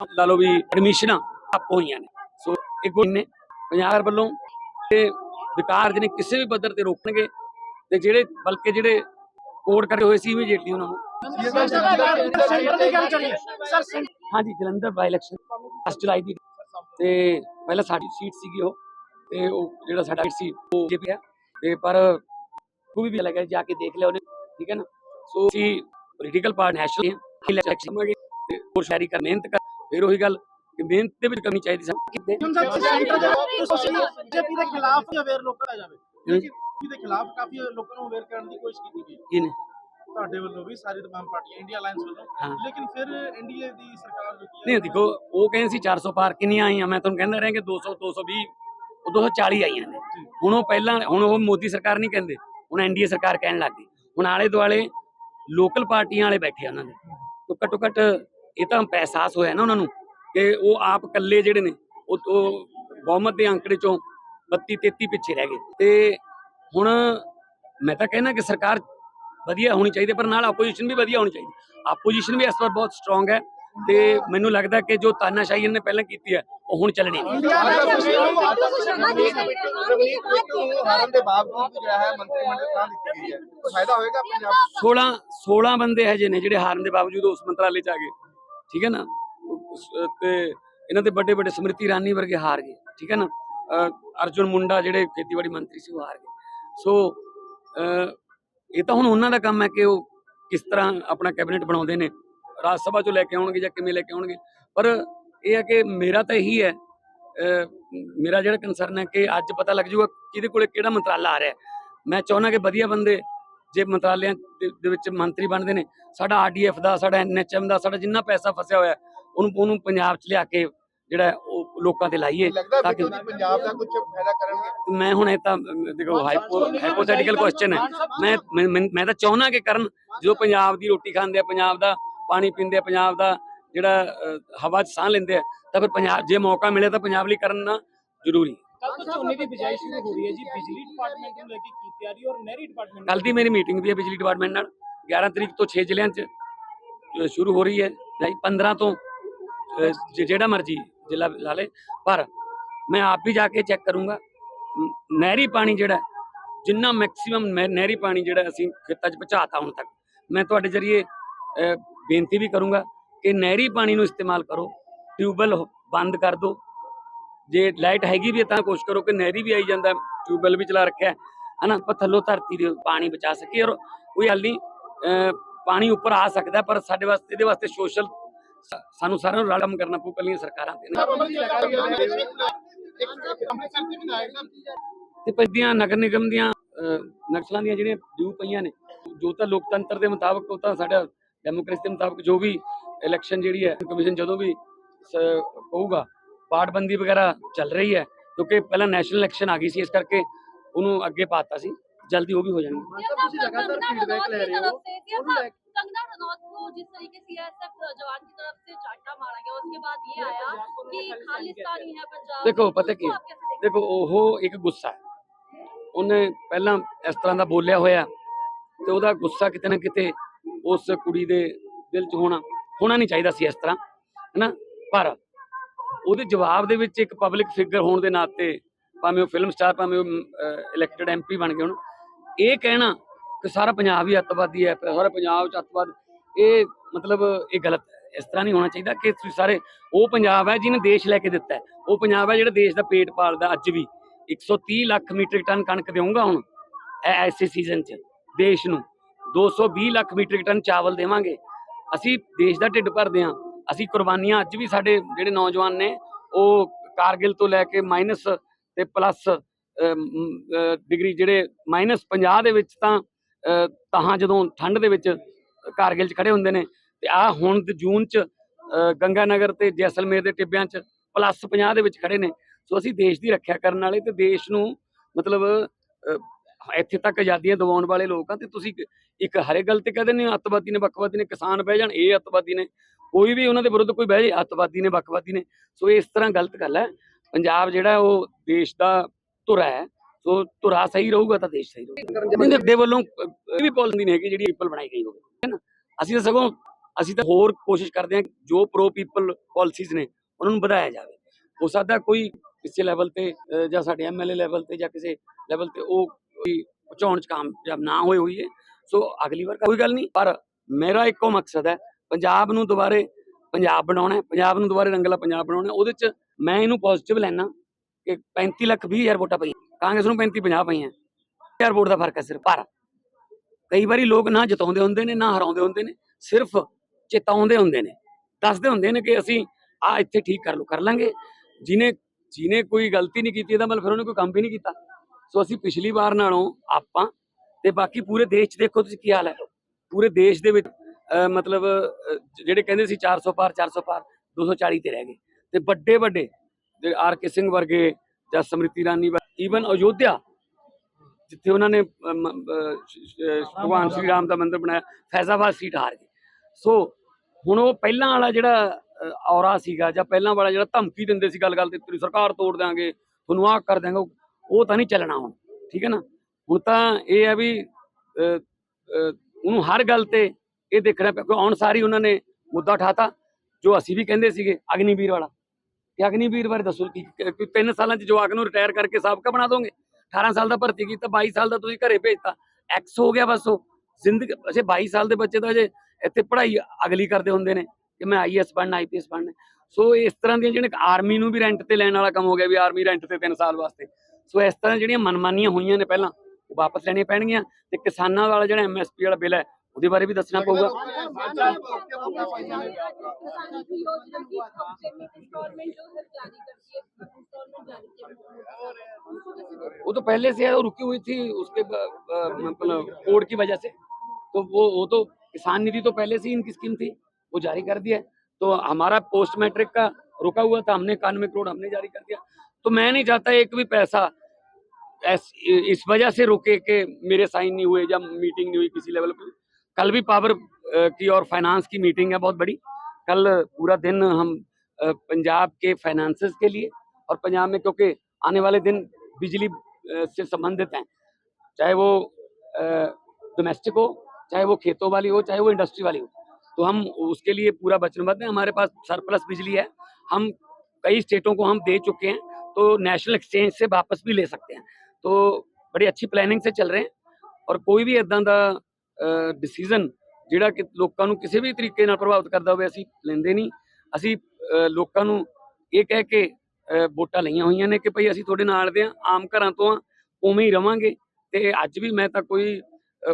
ਲਾ ਲਓ ਵੀ ਐਡਮਿਸ਼ਨਾਂ ਅਪ ਹੋਈਆਂ ਨੇ ਸੋ ਇਹ ਕੋਈ ਨੇ ਪੰਜਾਬ ਵੱਲੋਂ ਤੇ ਵਿਕਾਰ ਜਿਹਨੇ ਕਿਸੇ ਵੀ ਪੱਧਰ ਤੇ ਰੋਕਣਗੇ ਤੇ ਜਿਹੜੇ ਬਲਕਿ ਜਿਹੜੇ ਕੋਡ ਕਰੇ ਹੋਏ ਸੀ ਇਮੀਡੀਏਟਲੀ ਉਹਨਾਂ ਨੂੰ ਹਾਂਜੀ ਜਲੰਧਰ ਬਾਈ ਇਲੈਕਸ਼ਨ 10 ਜੁਲਾਈ ਦੀ ਤੇ ਪਹਿਲਾਂ ਸਾਡੀ ਸੀਟ ਸੀਗੀ ਉਹ ਤੇ ਉਹ ਜਿਹੜਾ ਸਾਡਾ ਸੀ ਉਹ ਜੇ ਪਿਆ ਤੇ ਪਰ ਕੋਈ ਵੀ ਲੱਗਿਆ ਜਾ ਕੇ ਦੇਖ ਲਿਆ ਉਹਨੇ ਠੀਕ ਹੈ ਨਾ ਸੋ ਅਸੀਂ ਪੋਲੀਟੀਕਲ ਪਾਰਟ ਨੈਸ਼ਨਲ ਇਲੈਕਸ਼ਨ ਤੇ ਹੋਰ ਸ਼ਹਿਰੀ ਕਰ ਮਿਹਨਤ ਕਰ ਫਿਰ ਉਹੀ ਗੱਲ ਕਿ ਮਿਹਨਤ ਦੇ ਵਿੱਚ ਕਮੀ ਚਾਹੀਦੀ ਸਾਨੂੰ। ਸੈਂਟਰ ਦੇ ਬੀਜੇਪੀ ਦੇ ਖਿਲਾਫ ਹੀ ਅਵੇਅਰ ਲੋਕਾਂ ਦਾ ਜਾਵੇ। ਬੀਜੇਪੀ ਦੇ ਖਿਲਾਫ ਕਾਫੀ ਲੋਕਾਂ ਨੂੰ ਅਵੇਅਰ ਕਰਨ ਦੀ ਕੋਸ਼ਿਸ਼ ਕੀਤੀ ਗਈ। ਕੀ ਨੇ? ਤੁਹਾਡੇ ਵੱਲੋਂ ਵੀ ਸਾਰੀ ਤਮਾਮ ਪਾਰਟੀਆਂ ਇੰਡੀਆ ਅਲਾਈਅੰਸ ਵੱਲੋਂ। ਹਾਂ। ਲੇਕਿਨ ਫਿਰ ਐਨਡੀਏ ਦੀ ਸਰਕਾਰ ਜੋ ਕੀ ਨਹੀਂ ਦੇਖੋ ਉਹ ਕਹਿੰਦੇ ਸੀ 400 ਪਾਰ ਕਿੰਨੀਆਂ ਆਈਆਂ। ਮੈਂ ਤੁਹਾਨੂੰ ਕਹਿੰਦਾ ਰਿਹਾ ਕਿ 200 220 ਉਹ 240 ਆਈਆਂ ਨੇ। ਹੁਣ ਉਹ ਪਹਿਲਾਂ ਹੁਣ ਉਹ ਮੋਦੀ ਸਰਕਾਰ ਨਹੀਂ ਕਹਿੰਦੇ। ਹੁਣ ਐਨਡੀਏ ਸਰਕਾਰ ਕਹਿਣ ਲੱਗ ਗਈ। ਹੁਣ ਆਲੇ ਦੁਆਲੇ ਲੋਕਲ ਪਾਰਟੀਆਂ ਵਾਲੇ ਬੈਠੇ ਆ ਉਹਨਾਂ ਦੇ। ਘੱਟੋ ਘੱਟ ਇਹ ਤਾਂ ਅਹਿਸਾਸ ਹੋਇਆ ਨਾ ਉਹਨਾਂ ਨੂੰ ਕਿ ਉਹ ਆਪ ਇਕੱਲੇ ਜਿਹੜੇ ਨੇ ਉਹ ਬਹੁਮਤ ਦੇ ਅੰਕੜੇ ਚੋਂ 32 33 ਪਿੱਛੇ ਰਹਿ ਗਏ। ਤੇ ਹੁਣ ਮੈਂ ਤਾਂ ਕਹਿੰਦਾ ਕਿ ਸਰਕਾਰ ਵਧੀਆ ਹੋਣੀ ਚਾਹੀਦੀ ਹੈ, ਪਰ ਨਾਲ ਆਪੋਜੀਸ਼ਨ ਵੀ ਵਧੀਆ ਹੋਣੀ ਚਾਹੀਦੀ ਆਪੋਜੀਸ਼ਨ ਵੀ ਇਸ ਵਾਰ ਬਹੁਤ ਸਟਰੋਂਗ ਹੈ ਤੇ ਮੈਨੂੰ ਲੱਗਦਾ ਕਿ ਜੋ ਤਾਨਾਸ਼ਾਹੀ ਇਹਨੇ ਪਹਿਲਾਂ ਕੀਤੀ ਹੈ ਉਹ ਹੁਣ ਚੱਲਣੀ ਨਹੀਂ। ਹਾਰਨ ਦੇ ਬਾਵਜੂਦ ਜਿਹੜਾ ਹੈ ਮੰਤਰੀ ਮੰਡਲ ਤਾਂ ਦਿੱਤੀ ਗਈ ਹੈ। ਫਾਇਦਾ ਹੋਏਗਾ ਪੰਜਾਬ 16 16 ਬੰਦੇ ਹਜੇ ਨੇ ਜਿਹੜੇ ਹਾਰਨ ਦੇ ਬਾਵਜੂਦ ਉਸ ਮੰਤਰਾਲੇ ਚ ਆ ਗਏ। ਠੀਕ ਹੈ ਨਾ? ਉਸ- ਤੇ ਇਹਨਾਂ ਦੇ ਵੱਡੇ ਵੱਡੇ ਸਮ੍ਰਿਤੀ ਇਰਾਨੀ ਵਰਗੇ ਹਾਰ ਗਏ, ਠੀਕ ਹੈ ਨਾ? ਅਰਜੁਨ ਮੁੰਡਾ ਜਿਹੜੇ ਖੇਤੀਬਾੜੀ ਮੰਤਰੀ ਸੀ ਉਹ ਹਾਰ ਗਏ। ਸੋ ਇਹ ਤਾਂ ਹੁਣ ਉਹਨਾਂ ਦਾ ਕੰਮ ਹੈ ਕਿ ਉਹ ਕਿਸ ਤਰ੍ਹਾਂ ਆਪਣਾ ਕੈਬਨਿਟ ਬਣਾਉਂਦੇ ਨੇ, ਰਾਜ ਸਭਾ ਚੋਂ ਲੈ ਕੇ ਆਉਣਗੇ ਜਾਂ ਕਿਵੇਂ ਲੈ ਕੇ ਆਉਣਗੇ। ਪਰ ਇਹ ਹੈ ਕਿ ਮੇਰਾ ਤਾਂ ਇਹੀ ਹੈ ਮੇਰਾ ਜਿਹੜਾ ਕੰਸਰਨ ਹੈ ਕਿ ਅੱਜ ਪਤਾ ਲੱਗ ਜਾਊਗਾ ਕਿਹਦੇ ਕੋਲੇ ਕਿਹੜਾ ਮੰਤਰਾਲਾ ਆ ਰਿਹਾ ਮੈਂ ਚਾਹੁੰਦਾ ਕਿ ਵਧੀਆ ਬੰਦੇ ਜੇ ਮੰਤਰਾਲਿਆਂ ਦੇ ਵਿੱਚ ਮੰਤਰੀ ਬਣਦੇ ਨੇ ਸਾਡਾ ਆਰਡੀਐਫ ਦਾ ਸਾਡਾ ਐਨਐਚਐਮ ਦਾ ਸਾਡਾ ਜਿੰਨਾ ਪੈਸਾ ਫਸਿਆ ਹੋਇਆ ਉਹਨੂੰ ਉਹਨੂੰ ਪੰਜਾਬ 'ਚ ਲਿਆ ਕੇ ਜਿਹੜਾ ਉਹ ਲੋਕਾਂ ਤੇ ਲਾਈਏ ਤਾਂ ਕਿ ਪੰਜਾਬ ਦਾ ਕੁਝ ਫਾਇਦਾ ਕਰਨਗੇ? ਮੈਂ ਹੁਣ ਇਹ ਤਾਂ ਦੇਖੋ ਹਾਈਪੋ ਹਾਈਪੋਥੈਟੀਕਲ ਕੁਐਸਚਨ ਹੈ ਮੈਂ ਮੈਂ- ਤਾਂ ਚਾਹੁੰਦਾ ਕਿ ਕਰਨ ਜੋ ਪੰਜਾਬ ਦੀ ਰੋਟੀ ਖਾਂਦੇ ਆ ਪੰਜਾਬ ਦਾ ਪਾਣੀ ਪੀਂਦੇ ਆ ਪੰਜਾਬ ਦਾ ਜਿਹੜਾ ਹਵਾ 'ਚ ਸਾਹ ਲੈਂਦੇ ਆ ਤਾਂ ਫਿਰ ਪੰਜਾਬ ਜੇ ਮੌਕਾ ਮਿਲੇ ਤਾਂ ਪੰਜਾਬ ਲਈ ਕਰਨਾ ਜ਼ਰੂਰੀ। ਕੱਲ ਤੋਂ ਝੋਨੇ ਦੀ ਬਿਜਾਈ ਸ਼ੁਰੂ ਹੋ ਰਹੀ ਹੈ ਜੀ। ਬਿਜਲੀ ਡਿਪਾਰਟਮੈਂਟ ਨੂੰ ਲੈ ਕੇ ਕੀ ਤਿਆਰੀ ਔਰ ਨਹਿਰੀ ਡਿਪਾਰਟਮੈਂਟ ਕੱਲ ਦੀ ਮੇਰੀ ਮੀਟਿੰਗ ਵੀ ਹੈ ਬਿਜਲੀ ਡਿਪਾਰਟਮੈਂਟ ਨਾਲ। 11 ਤਰੀਕ ਤੋਂ 6 ਜ਼ਿਲ੍ਹਿਆਂ 'ਚ ਸ਼ੁਰੂ ਹੋ ਰਹੀ ਹੈ। ਨਹੀਂ 15 ਤੋਂ ਜਿਹੜਾ ਮਰਜ਼ੀ ਜ਼ਿਲ੍ਹਾ ਲਾ ਲੇ। ਪਰ ਮੈਂ ਆਪ ਵੀ ਜਾ ਕੇ ਚੈੱਕ ਕਰੂੰਗਾ। ਨਹਿਰੀ ਪਾਣੀ ਜਿਹੜਾ, ਜਿੰਨਾ ਮੈਕਸਿਮਮ ਨਹਿਰੀ ਪਾਣੀ ਜਿਹੜਾ ਅਸੀਂ ਖੇਤਾਂ 'ਚ ਪਹੁੰਚਾਤਾ ਹੁਣ ਤੱਕ, ਮੈਂ ਤੁਹਾਡੇ ਜਰੀਏ ਬੇਨਤੀ ਵੀ ਕਰੂੰਗਾ ਕਿ ਨਹਿਰੀ ਪਾਣੀ ਨੂੰ ਇਸਤੇਮਾਲ ਕਰੋ। ਟਿਊਬਵੈਲ ਬੰਦ ਕਰ ਦਿਓ ਜੇ ਲਾਈਟ ਹੈਗੀ ਵੀ ਹੈ ਤਾਂ ਕੋਸ਼ਿਸ਼ ਕਰੋ ਕਿ ਨਹਿਰੀ ਵੀ ਆਈ ਜਾਂਦਾ, ਟਿਊਬਵੈਲ ਵੀ ਚਲਾ ਰੱਖਿਆ ਹੈ, ਹਨਾ? ਪਰ ਥੱਲੋਂ ਧਰਤੀ ਦੇ ਪਾਣੀ ਬਚਾ ਸਕੀਏ ਔਰ ਕੋਈ ਹੱਲ ਨਹੀਂ ਪਾਣੀ ਉੱਪਰ ਆ ਸਕਦਾ, ਪਰ ਸਾਡੇ ਵਾਸਤੇ, ਇਹਦੇ ਵਾਸਤੇ ਸੋਸ਼ਲ ਸਾਨੂੰ ਸਾਰਿਆਂ ਨੂੰ ਰਲ ਕਰਨਾ ਪਊ ਕੱਲੀਆਂ ਸਰਕਾਰਾਂ ਤੇ ਦੇ ਵਿਧਾਇਕ ਸਾਹਿਬ ਤੇ ਪੈਦੀਆਂ ਨਗਰ ਨਿਗਮ ਦੀਆਂ ਨਕਸ਼ਲਾਂ ਦੀਆਂ ਜਿਹੜੀਆਂ ਡਿਊ ਪਈਆਂ ਨੇ, ਜੋ ਤਾਂ ਲੋਕਤੰਤਰ ਦੇ ਮੁਤਾਬਕ, ਉਹ ਤਾਂ ਸਾਡਾ ਡੈਮੋਕ੍ਰੇਸੀ ਦੇ ਮੁਤਾਬਕ ਜੋ ਵੀ ਇਲੈਕਸ਼ਨ ਜਿਹੜੀ ਹੈ ਕਮਿਸ਼ਨ ਜਦੋਂ ਵੀ ਸ- ਕਹੂਗਾ ਪਾਰਟਬੰਦੀ ਵਗੈਰਾ ਚੱਲ ਰਹੀ ਹੈ ਕਿਉਂਕਿ ਪਹਿਲਾਂ ਨੈਸ਼ਨਲ ਇਲੈਕਸ਼ਨ ਆ ਗਈ ਸੀ ਇਸ ਕਰਕੇ ਉਹਨੂੰ ਅੱਗੇ ਪਾਤਾ ਸੀ ਜਲਦੀ ਉਹ ਵੀ ਹੋ ਜਾਣਗੇ ਤੁਸੀਂ ਲਗਾਤਾਰ feedback ਲੈ ਰਹੇ ਹੋ, ਉਹਨੂੰ ਲੈ कंगना रनौत को जिस तरीके से सीआईएसएफ जवान की तरफ से चाटा मारा गया उसके बाद ये आया कि खालिस्तानी है पंजाब देखो, तो पता उसको क्या? आप कैसे देखते ਦੇਖੋ ਉਹ ਇੱਕ ਗੁੱਸਾ ਹੈ ਉਹਨੇ ਪਹਿਲਾਂ ਇਸ ਤਰ੍ਹਾਂ ਦਾ ਬੋਲਿਆ ਹੋਇਆ ਤੇ ਉਹਦਾ ਗੁੱਸਾ ਕਿਤੇ ਨਾ ਕਿਤੇ ਉਸ ਕੁੜੀ ਦੇ ਦਿਲ 'ਚ ਹੋਣਾ ਹੋਣਾ ਨਹੀਂ ਚਾਹੀਦਾ ਸੀ ਇਸ ਤਰ੍ਹਾਂ ਹੈਨਾ ਪਰ ਉਹਦੇ ਜਵਾਬ ਦੇ ਵਿੱਚ ਇੱਕ ਪਬਲਿਕ ਫਿਗਰ ਹੋਣ ਦੇ ਨਾਤੇ ਭਾਵੇਂ ਉਹ ਫਿਲਮ ਸਟਾਰ ਭਾਵੇਂ ਉਹ ਇਲੈਕਟਡ ਐਮਪੀ ਬਣ ਗਏ ਹੁਣ, ਇਹ ਕਹਿਣਾ ਕਿ ਸਾਰਾ ਪੰਜਾਬ ਹੀ ਅੱਤਵਾਦੀ ਹੈ ਸਾਰਾ ਪੰਜਾਬ 'ਚ ਅੱਤਵਾਦ, ਇਹ ਮਤਲਬ ਇਹ ਗਲਤ ਹੈ। ਇਸ ਤਰ੍ਹਾਂ ਨਹੀਂ ਹੋਣਾ ਚਾਹੀਦਾ ਕਿ ਤੁਸੀਂ ਸਾਰੇ, ਉਹ ਪੰਜਾਬ ਹੈ ਜਿਹਨੇ ਦੇਸ਼ ਲੈ ਕੇ ਦਿੱਤਾ ਉਹ ਪੰਜਾਬ ਹੈ ਜਿਹੜਾ ਦੇਸ਼ ਦਾ ਪੇਟ ਪਾਲਦਾ ਅੱਜ ਵੀ। 130 ਲੱਖ ਮੀਟ੍ਰਿਕ ਟਨ ਕਣਕ ਦੇਵਾਂਗਾ ਹੁਣ, ਐ ਐਸੇ ਸੀਜ਼ਨ 'ਚ, ਦੇਸ਼ ਨੂੰ। 220 ਲੱਖ ਮੀਟ੍ਰਿਕ ਟਨ ਚਾਵਲ ਦੇਵਾਂਗੇ। ਅਸੀਂ ਦੇਸ਼ ਦਾ ਢਿੱਡ ਭਰਦੇ ਹਾਂ। ਅਸੀਂ ਕੁਰਬਾਨੀਆਂ ਅੱਜ ਵੀ ਸਾਡੇ ਜਿਹੜੇ ਨੌਜਵਾਨ ਨੇ ਉਹ ਕਾਰਗਿਲ ਤੋਂ ਲੈ ਕੇ ਮਾਈਨਸ ਤੇ ਪਲੱਸ ਡਿਗਰੀ ਜਿਹੜੇ ਮਾਈਨਸ 50 ਦੇ ਵਿੱਚ ਤਾਂ ਅ, ਜਦੋਂ ਠੰਡ ਦੇ ਵਿੱਚ ਕਾਰਗਿਲ 'ਚ ਖੜੇ ਹੁੰਦੇ ਨੇ ਤੇ ਆ ਹੁਣ ਜੂਨ 'ਚ ਗੰਗਾ ਨਗਰ ਤੇ ਜੈਸਲਮੇਰ ਦੇ ਟਿੱਬਿਆਂ 'ਚ ਪਲੱਸ 50 ਦੇ ਵਿੱਚ ਖੜੇ ਨੇ। ਸੋ ਅਸੀਂ ਦੇਸ਼ ਦੀ ਰੱਖਿਆ ਕਰਨ ਵਾਲੇ ਤੇ ਦੇਸ਼ ਨੂੰ ਮਤਲਬ ਇੱਥੇ ਤੱਕ ਆਜ਼ਾਦੀਆਂ ਦਿਵਾਉਣ ਵਾਲੇ ਲੋਕ ਆ ਤੇ ਤੁਸੀਂ ਇੱਕ- ਹਰੇ ਗੱਲ ਤੇ ਕਹਿੰਦੇ ਨੇ ਅੱਤਵਾਦੀ ਨੇ ਵੱਖਵਾਦੀ ਨੇ ਕਿਸਾਨ ਬਹਿ ਜਾਣ ਇਹ ਅੱਤਵਾਦੀ ਨੇ। ਕੋਈ ਵੀ ਉਹਨਾਂ ਦੇ ਵਿਰੁੱਧ ਕੋਈ ਬਹਿ ਜਾਏ ਅੱਤਵਾਦੀ ਨੇ, ਵੱਖਵਾਦੀ ਨੇ, ਸੋ ਇਸ ਤਰ੍ਹਾਂ ਗਲਤ ਗੱਲ ਹੈ। ਪੰਜਾਬ ਜਿਹੜਾ ਉਹ ਦੇਸ਼ ਦਾ ਧੁਰਾ ਹੈ। ਸੋ ਧੁਰਾ ਸਹੀ ਰਹੂਗਾ ਤਾਂ ਦੇਸ਼ ਸਹੀ ਰਹੂਗਾ। ਨਹੀਂ ਦੇ ਵੱਲੋਂ ਇਹ ਵੀ ਪਾਲਿਸੀ ਨਹੀਂ ਹੈਗੀ ਜਿਹੜੀ ਪੀਪਲ ਬਣਾਈ ਗਈ ਹੋਵੇ, ਹੈ ਨਾ? ਅਸੀਂ ਤਾਂ ਸਗੋਂ, ਅਸੀਂ ਤਾਂ ਹੋਰ ਕੋਸ਼ਿਸ਼ ਕਰਦੇ ਹਾਂ ਜੋ ਪ੍ਰੋ ਪੀਪਲ ਪਾਲਿਸੀਜ਼ ਨੇ, ਉਹਨਾਂ ਨੂੰ ਵਧਾਇਆ ਜਾਵੇ। ਹੋ ਸਕਦਾ ਕੋਈ ਕਿਸੇ ਲੈਵਲ ਤੇ ਜਾਂ ਸਾਡੇ ਐਮਐਲਏ ਲੈਵਲ ਤੇ ਜਾਂ ਕਿਸੇ ਲੈਵਲ ਤੇ ਉਹ ਕੋਈ ਪਹੁੰਚਾਉਣ ਚ ਕਾਮਯਾਬ ਨਾ ਹੋਏ ਹੋਈ ਹੈ ਸੋ ਅਗਲੀ ਵਾਰ ਕੋਈ ਗੱਲ ਨਹੀਂ, ਪਰ ਮੇਰਾ ਇੱਕੋ ਮਕਸਦ ਹੈ ਪੰਜਾਬ ਨੂੰ ਦੁਬਾਰੇ ਪੰਜਾਬ ਬਣਾਉਣਾ ਪੰਜਾਬ ਨੂੰ ਦੁਬਾਰੇ ਰੰਗਲਾ ਪੰਜਾਬ ਬਣਾਉਣਾ ਉਹਦੇ ਚ ਮੈਂ ਇਹਨੂੰ ਪੋਜ਼ਿਟਿਵ ਲੈਣਾ ਕਿ 35 ਲੱਖ 20 ਹਜ਼ਾਰ ਵੋਟਾਂ ਪਈਆਂ, ਕਾਂਗਰਸ ਨੂੰ 35 50 ਪਈਆਂ ਹਜ਼ਾਰ ਵੋਟ ਦਾ ਫ਼ਰਕ ਹੈ ਸਿਰਫ, ਪਰ ਕਈ ਵਾਰੀ ਲੋਕ ਨਾ ਜਿਤਾਉਂਦੇ ਹੁੰਦੇ ਨੇ, ਨਾ ਹਰਾਉਂਦੇ ਹੁੰਦੇ ਨੇ, ਸਿਰਫ ਚੇਤਾਉਂਦੇ ਹੁੰਦੇ ਨੇ, ਦੱਸਦੇ ਹੁੰਦੇ ਨੇ ਕਿ ਅਸੀਂ ਆ ਇੱਥੇ ਠੀਕ ਕਰ ਲਓ, ਕਰ ਲਾਂਗੇ, ਜਿਹਨੇ ਜਿਹਨੇ ਕੋਈ ਗਲਤੀ ਨਹੀਂ ਕੀਤੀ ਇਹਦਾ ਮਤਲਬ ਫਿਰ ਉਹਨੇ ਕੋਈ ਕੰਮ ਵੀ ਨਹੀਂ ਕੀਤਾ, ਸੋ ਅਸੀਂ ਪਿਛਲੀ ਵਾਰ ਨਾਲੋਂ ਆਪਾਂ ਤੇ ਬਾਕੀ ਪੂਰੇ ਦੇਸ਼ 'ਚ ਦੇਖੋ ਤੁਸੀਂ ਕੀ ਹਾਲ ਹੈ, ਪੂਰੇ ਦੇਸ਼ ਦੇ ਵਿੱਚ ਮਤਲਬ ਜਿਹੜੇ ਕਹਿੰਦੇ ਸੀ 400 ਪਾਰ 400 ਪਾਰ 240 ਤੇ ਰਹਿ ਗਏ। ਤੇ ਵੱਡੇ ਵੱਡੇ ਜਿਹੜੇ ਆਰ ਕੇ ਸਿੰਘ ਵਰਗੇ ਜਾਂ ਸਮ੍ਰਿਤੀ ਇਰਾਨੀ ਈਵਨ ਅਯੋਧਿਆ, ਜਿੱਥੇ ਉਹਨਾਂ ਨੇ ਭਗਵਾਨ ਸ਼੍ਰੀ ਰਾਮ ਦਾ ਮੰਦਿਰ ਬਣਾਇਆ, ਫੈਜ਼ਾਬਾਦ ਸੀਟ ਹਾਰ ਗਈ। ਸੋ, ਹੁਣ ਉਹ ਪਹਿਲਾਂ ਵਾਲਾ ਜਿਹੜਾ ਔਰਾ ਸੀਗਾ, ਜਾਂ ਪਹਿਲਾਂ ਵਾਲਾ ਜਿਹੜਾ ਧਮਕੀ ਦਿੰਦੇ ਸੀ ਗੱਲ ਗੱਲ ਤੇ ਤੇਰੀ ਸਰਕਾਰ ਤੋੜ ਦਿਆਂਗੇ, ਤੁਹਾਨੂੰ ਆਹ ਕਰ ਦਿਆਂਗੇ ਉਹ- ਉਹ ਤਾਂ ਨਹੀਂ ਚੱਲਣਾ ਹੁਣ, ਠੀਕ ਹੈ ਨਾ? ਹੁਣ ਤਾਂ ਇਹ ਹੈ ਵੀ ਉਹਨੂੰ ਹਰ ਗੱਲ ਤੇ ਇਹ ਦੇਖਣਾ ਪਿਆ ਕਿਉਂ ਆਉਣ ਸਾਰੀ ਉਹਨਾਂ ਨੇ ਮੁੱਦਾ ਉਠਾਤਾ, ਜੋ ਅਸੀਂ ਵੀ ਕਹਿੰਦੇ ਸੀਗੇ, ਅਗਨੀਵੀਰ ਵਾਲਾ। ਕਿ ਅਗਨੀਵੀਰ ਬਾਰੇ ਦੱਸੋ ਕਿ ਕਿ ਤਿੰਨ ਸਾਲਾਂ ਚ ਜਵਾਕ ਨੂੰ ਰਿਟਾਇਰ ਕਰਕੇ ਸਾਬਕਾ ਬਣਾ ਦੋਗੇ? 18 ਸਾਲ ਦਾ ਭਰਤੀ ਕੀਤਾ 22 ਸਾਲ ਦਾ ਤੁਸੀਂ ਘਰੇ ਭੇਜਤਾ। ਐਕਸ ਹੋ ਗਿਆ ਬਸ ਉਹ। ਜ਼ਿੰਦਗੀ ਅਜੇ 22 ਸਾਲ ਦੇ ਬੱਚੇ ਤਾਂ ਅਜੇ ਇੱਥੇ ਪੜ੍ਹਾਈ ਅਗਲੀ ਕਰਦੇ ਹੁੰਦੇ ਨੇ ਕਿ ਮੈਂ ਆਈਐਸ ਬਣਨਾ ਆਈਪੀਐਸ ਬਣਨਾ। ਸੋ ਇਸ ਤਰ੍ਹਾਂ ਦੀਆਂ ਜਿਹੜੇ ਆਰਮੀ ਨੂੰ ਵੀ ਰੈਂਟ ਤੇ ਲੈਣ ਵਾਲਾ ਕੰਮ ਹੋ ਗਿਆ ਵੀ ਆਰਮੀ ਰੈਂਟ ਤੇ 3 ਸਾਲ ਵਾਸਤੇ। ਸੋ ਇਸ ਤਰ੍ਹਾਂ ਜਿਹੜੀਆਂ ਮਨਮਾਨੀਆਂ ਹੋਈਆਂ ਨੇ ਪਹਿਲਾਂ, ਉਹ ਵਾਪਸ ਲੈਣੀਆਂ ਪੈਣਗੀਆਂ। ਤੇ ਕਿਸਾਨਾਂ ਵਾਲਾ ਜਿਹੜਾ ਐਮਐਸਪੀ ਵਾਲਾ ਬਿੱਲ ਹੈ ਉਹਦੇ ਬਾਰੇ ਵੀ ਦੱਸਣਾ ਪਊਗਾ किसानों की योजना की पेमेंट इंस्टॉलमेंट जो है जारी करती है इंस्टॉलमेंट जारी किया उनको कैसे देखते वो तो पहले से है वो रुकी हुई थी उसके ब- ब- मतलब कोड की वजह से तो वो वो तो किसान निधि तो पहले से ही इनकी स्कीम थी वो जारी कर दिया है तो हमारा पोस्ट मैट्रिक का रुका हुआ था हमने इक्यानवे करोड़ हमने जारी कर दिया तो मैं नहीं चाहता एक भी पैसा ऐस, इस वजह से रुके कि मेरे साइन नहीं हुए या मीटिंग नहीं हुई किसी लेवल पे कल भी पावर की और फाइनेंस की मीटिंग है बहुत बड़ी। कल पूरा दिन हम पंजाब के फाइनेंसेस के लिए और पंजाब में क्योंकि आने वाले दिन बिजली से संबंधित हैं। चाहे वो डोमेस्टिक हो, चाहे वो खेतों वाली हो, चाहे वो इंडस्ट्री वाली हो। तो हम उसके लिए पूरा वचनबद्ध है। हमारे पास सरप्लस बिजली है। हम कई स्टेटों को हम दे चुके हैं तो नेशनल एक्सचेंज से वापस भी ले सकते हैं। तो बड़ी अच्छी प्लानिंग से चल रहे हैं और कोई भी इदा का ਡਿਸੀਜਨ ਜਿਹੜਾ ਕਿ ਲੋਕਾਂ ਨੂੰ ਕਿਸੇ ਵੀ ਤਰੀਕੇ ਨਾਲ ਪ੍ਰਭਾਵਿਤ ਕਰਦਾ ਹੋਵੇ, ਅਸੀਂ ਲੈਂਦੇ ਨਹੀਂ। ਅਸੀਂ ਲੋਕਾਂ ਨੂੰ ਇਹ ਕਹਿ ਕੇ ਵੋਟਾਂ ਲਈਆਂ ਹੋਈਆਂ ਨੇ ਕਿ ਭਈ ਅਸੀਂ ਤੁਹਾਡੇ ਨਾਲ ਦੇ ਆ ਆਮ ਘਰਾਂ ਤੋਂ ਆ ਉਵੇਂ ਹੀ ਰਵਾਂਗੇ। ਤੇ ਅੱਜ ਵੀ ਮੈਂ ਤਾਂ ਕੋਈ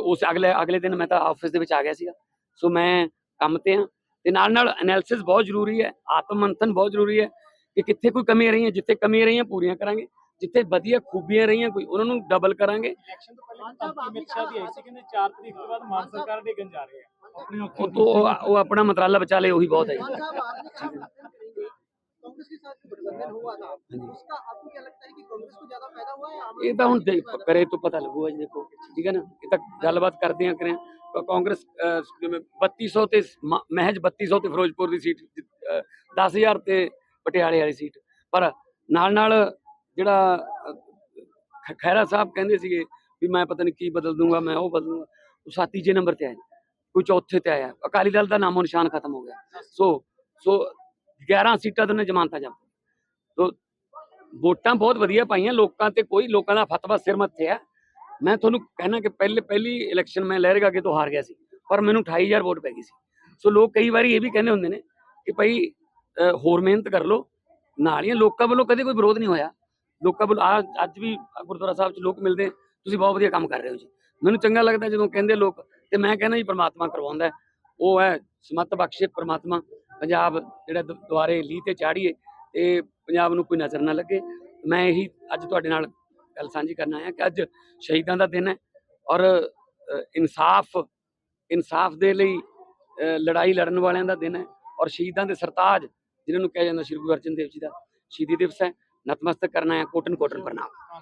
ਉਸ ਅਗਲੇ ਅਗਲੇ ਦਿਨ ਮੈਂ ਤਾਂ ਆਫਿਸ ਦੇ ਵਿੱਚ ਆ ਗਿਆ ਸੀਗਾ। ਸੋ ਮੈਂ ਕੰਮ ਤੇ ਆ ਤੇ ਨਾਲ ਨਾਲ ਐਨਾਲਿਸਿਸ ਬਹੁਤ ਜ਼ਰੂਰੀ ਹੈ ਆਤਮ ਮੰਥਨ ਬਹੁਤ ਜ਼ਰੂਰੀ ਹੈ ਕਿ ਕਿੱਥੇ ਕੋਈ ਕਮੀ ਰਹੀਆਂ, ਜਿੱਥੇ ਕਮੀ ਰਹੀਆਂ, ਪੂਰੀਆਂ ਕਰਾਂਗੇ। ਜਿੱਥੇ ਵਧੀਆ ਖੂਬੀਆਂ ਰਹੀਆਂ ਕੋਈ ਉਹਨਾਂ ਨੂੰ ਡਬਲ ਕਰਾਂਗੇ। ਇਲੈਕਸ਼ਨ ਤੋਂ ਪਹਿਲਾਂ ਅਮਿਤ ਸ਼ਾਹ ਦੀ ਆਈ ਕਹਿੰਦੇ 4 ਤਰੀਕ ਤੋਂ ਬਾਅਦ ਮਾਨ ਸਰਕਾਰ ਗੰਜਾ ਰਹੇ ਆ ਉਹ ਤੋਂ ਉਹ ਆਪਣਾ ਮੰਤਰਾਲਾ ਬਚਾ ਲੇ ਉਹੀ ਬਹੁਤ ਹੈ ਇਹ ਤਾਂ ਹੁਣ ਕਰੇ ਪਤਾ ਲੱਗੂਗਾ ਠੀਕ ਹੈ ਨਾ? ਇਹ ਤਾਂ ਗੱਲਬਾਤ ਕਰਦੇ ਆ ਕਰੇ ਕਾਂਗਰਸ 3200 ਤੇ ਮਹਿਜ 3200 ਤੇ ਫਿਰੋਜ਼ਪੁਰ ਦੀ ਸੀਟ 10000 ਤੇ ਪਟਿਆਲੇ ਵਾਲੀ ਸੀਟ। ਪਰ ਨਾਲ ਨਾਲ ਜਿਹੜਾ ਅਹ, ਖਹਿਰਾ ਸਾਹਿਬ ਕਹਿੰਦੇ ਸੀਗੇ ਵੀ ਮੈਂ ਪਤਾ ਨਹੀਂ ਕੀ ਬਦਲ ਦੂੰਗਾ ਮੈਂ ਉਹ ਬਦਲ ਦੂੰਗਾ। ਉਹ ਸੱਤ ਤੀਜੇ ਨੰਬਰ ਤੇ ਆਏ ਕੋਈ ਚੌਥੇ ਤੇ ਆਇਆ। ਅਕਾਲੀ ਦਲ ਦਾ ਨਾਮੋ ਨਿਸ਼ਾਨ ਖਤਮ ਹੋ ਗਿਆ। ਸੋ ਸੋ 11 ਸੀਟਾਂ ਤੋਂ ਨੇ ਜਮਾਨਤਾਂ ਜਾਂ ਤੋ ਵੋਟਾਂ ਬਹੁਤ ਵਧੀਆ ਪਾਈਆਂ ਲੋਕਾਂ ਤੇ ਕੋਈ ਲੋਕਾਂ ਦਾ ਫਤਵਾ ਸਿਰ ਮੱਥੇ ਆ। ਮੈਂ ਤੁਹਾਨੂੰ ਕਹਿਣਾ ਕਿ ਪਹਿਲੇ ਪਹਿਲੀ ਇਲੈਕਸ਼ਨ ਮੈਂ ਲਹਿਰਗਾ ਕੇ ਤੋਂ ਹਾਰ ਗਿਆ ਸੀ ਪਰ ਮੈਨੂੰ 28000 ਵੋਟ ਪੈ ਗਈ ਸੀ। ਸੋ ਲੋਕ ਕਈ ਵਾਰੀ ਇਹ ਵੀ ਕਹਿੰਦੇ ਹੁੰਦੇ ਨੇ ਕਿ ਭਾਈ ਹੋਰ ਮਿਹਨਤ ਕਰ ਲਓ। ਨਾਲ ਹੀ ਲੋਕਾਂ ਵੱਲੋਂ ਕਦੇ ਕੋਈ ਵਿਰੋਧ ਨਹੀਂ ਹੋਇਆ। ਲੋਕਾਂ ਵੱਲੋਂ ਆ- ਅੱਜ ਵੀ ਗੁਰਦੁਆਰਾ ਸਾਹਿਬ 'ਚ ਲੋਕ ਮਿਲਦੇ ਤੁਸੀਂ ਬਹੁਤ ਵਧੀਆ ਕੰਮ ਕਰ ਰਹੇ ਹੋ ਜੀ। ਮੈਨੂੰ ਚੰਗਾ ਲੱਗਦਾ ਜਦੋਂ ਕਹਿੰਦੇ ਲੋਕ ਤੇ ਮੈਂ ਕਹਿੰਦਾ ਜੀ ਪ੍ਰਮਾਤਮਾ ਕਰਵਾਉਂਦਾ ਹੈ। ਉਹ ਹੈ ਸਮਤ ਬਖਸ਼ੇ ਪ੍ਰਮਾਤਮਾ। ਪੰਜਾਬ ਜਿਹੜਾ ਦੁ- ਦੁਆਰੇ ਲੀਹ ਤੇ ਚਾੜੀਏ ਤੇ ਪੰਜਾਬ ਨੂੰ ਕੋਈ ਨਜ਼ਰ ਨਾ ਲੱਗੇ। ਮੈਂ ਇਹੀ ਅੱਜ ਤੁਹਾਡੇ ਨਾਲ ਗੱਲ ਸਾਂਝੀ ਕਰਨ ਆਇਆ ਕਿ ਅੱਜ ਸ਼ਹੀਦਾਂ ਦਾ ਦਿਨ ਹੈ ਔਰ ਅ, ਇਨਸਾਫ ਇਨਸਾਫ ਦੇ ਲਈ ਅ, ਲੜਾਈ ਲੜਨ ਵਾਲਿਆਂ ਦਾ ਦਿਨ ਹੈ। ਔਰ ਸ਼ਹੀਦਾਂ ਦੇ ਸਰਤਾਜ ਜਿਨ੍ਹਾਂ ਨੂੰ ਕਿਹਾ ਜਾਂਦਾ ਸ਼੍ਰੀ ਗੁਰੂ ਅਰਜਨ ਦੇਵ ਜੀ ਦਾ ਸ਼ਹੀਦੀ ਦਿਵਸ ਹੈ। ਨਤਮਸਤਕ ਕਰਨਾ ਹੈ ਕੋਟਨ ਕੋਟਨ ਪ੍ਰਣਾਮ